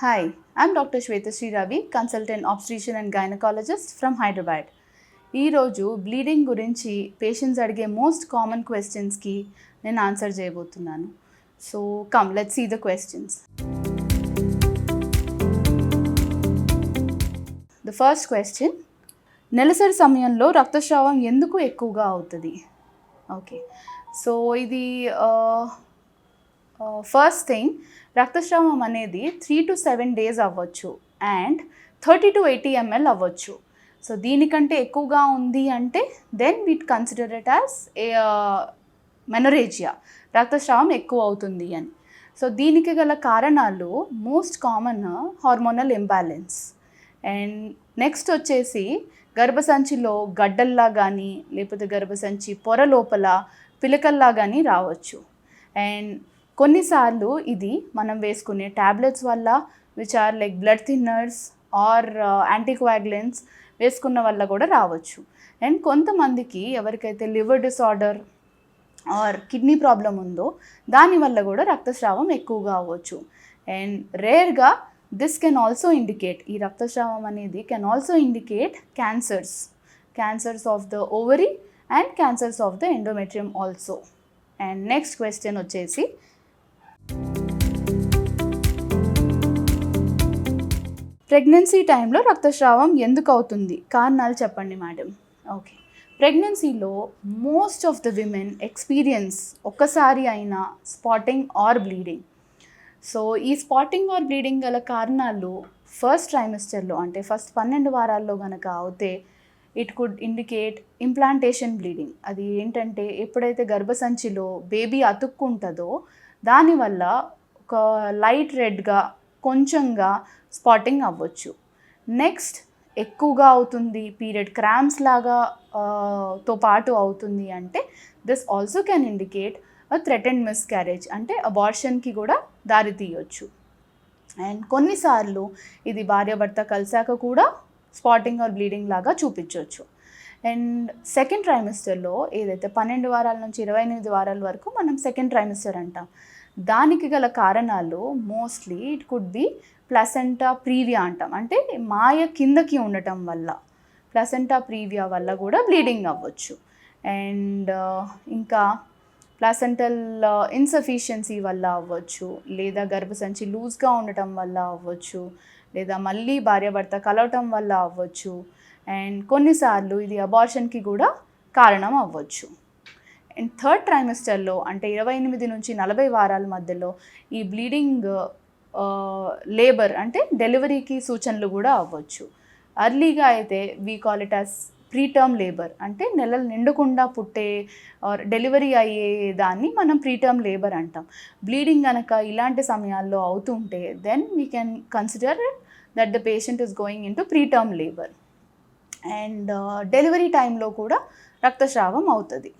Hi, I'm Dr. Shwethasri Ravi, consultant obstetrician and gynecologist from Hyderabad. ఈరోజు bleeding గురించి patients అడిగే most common క్వశ్చన్స్కి నేను ఆన్సర్ చేయబోతున్నాను so come let see the questions the first question నెలసరి సమయంలో రక్తస్రావం ఎందుకు ఎక్కువగా అవుతుంది ఓకే సో ఇది uh, ఫస్ట్ థింగ్ రక్తస్రావం అనేది త్రీ టు సెవెన్ డేస్ అవ్వచ్చు and thirty to eighty ML అవ్వచ్చు. సో దీనికంటే ఎక్కువగా ఉంది అంటే then we'd consider it as a menorrhagia రక్తస్రావం ఎక్కువ అవుతుంది అని. సో దీనికి గల కారణాలు most common hormonal imbalance and next వచ్చేసి గర్భసంచిలో గడ్డల్లా కానీ లేకపోతే గర్భసంచి పొర లోపల పిలకల్లా కానీ రావచ్చు. అండ్ కొన్నిసార్లు ఇది మనం వేసుకునే ట్యాబ్లెట్స్ వల్ల which are like blood thinners or anticoagulants వేసుకున్న వల్ల కూడా రావచ్చు. అండ్ కొంతమందికి ఎవరికైతే liver disorder or kidney problem ఉందో దానివల్ల కూడా రక్తస్రావం ఎక్కువగా అవ్వచ్చు. అండ్ రేర్గా దిస్ కెన్ ఆల్సో ఇండికేట్ ఈ రక్తస్రావం అనేది can also indicate cancers cancers of the ovary and cancers of the endometrium also and next question వచ్చేసి ప్రెగ్నెన్సీ టైంలో రక్తస్రావం ఎందుకు అవుతుంది కారణాలు చెప్పండి మేడం. ఓకే. ప్రెగ్నెన్సీలో most of the women experience ఒక్కసారి అయినా స్పాటింగ్ ఆర్ బ్లీడింగ్. సో ఈ స్పాటింగ్ ఆర్ బ్లీడింగ్ గల కారణాలు ఫస్ట్ ట్రైమిస్టర్లో అంటే ఫస్ట్ పన్నెండు వారాల్లో కనుక అవుతే it could indicate implantation bleeding. అది ఏంటంటే ఎప్పుడైతే గర్భసంచిలో బేబీ అతుక్కుంటుందో దానివల్ల ఒక లైట్ రెడ్గా కొంచెంగా స్పాటింగ్ అవ్వచ్చు. నెక్స్ట్ ఎక్కువగా అవుతుంది పీరియడ్ క్రామ్స్ లాగా తో పాటు అవుతుంది అంటే this also can indicate threatened miscarriage అంటే అబార్షన్కి కూడా దారి తీయొచ్చు. అండ్ కొన్నిసార్లు ఇది భార్యాభర్త కలిసాక కూడా స్పాటింగ్ ఆర్ బ్లీడింగ్ లాగా చూపించవచ్చు అండ్ సెకండ్ ట్రైమిస్టర్లో ఏదైతే పన్నెండు వారాల నుంచి ఇరవై ఎనిమిది వారాల వరకు మనం సెకండ్ ట్రైమిస్టర్ అంటాం. దానికి గల కారణాలు mostly it could be placenta previa అంటాం. అంటే మాయ కిందకి ఉండటం వల్ల ప్లసెంటా ప్రీవియా వల్ల కూడా బ్లీడింగ్ అవ్వచ్చు. అండ్ ఇంకా ప్లాసెంటల్ ఇన్సఫిషియన్సీ వల్ల అవ్వచ్చు లేదా గర్భసంచి లూజ్గా ఉండటం వల్ల అవ్వచ్చు లేదా మళ్ళీ భార్యాభర్త కలవటం వల్ల అవ్వచ్చు అండ్ కొన్నిసార్లు ఇది అబార్షన్కి కూడా కారణం అవ్వచ్చు. అండ్ థర్డ్ ట్రైమిస్టర్లో అంటే ఇరవై ఎనిమిది నుంచి నలభై వారాల మధ్యలో ఈ బ్లీడింగ్ లేబర్ uh, అంటే డెలివరీకి సూచనలు కూడా అవ్వచ్చు. అర్లీగా అయితే we call it as preterm labour అంటే నెలలు నిండకుండా పుట్టే ఆర్ డెలివరీ అయ్యే దాన్ని మనం ప్రీటర్మ్ లేబర్ అంటాం. బ్లీడింగ్ కనుక ఇలాంటి సమయాల్లో అవుతుంటే then we can consider that the patient is going into preterm labour and uh, delivery టైంలో కూడా రక్తస్రావం అవుతుంది.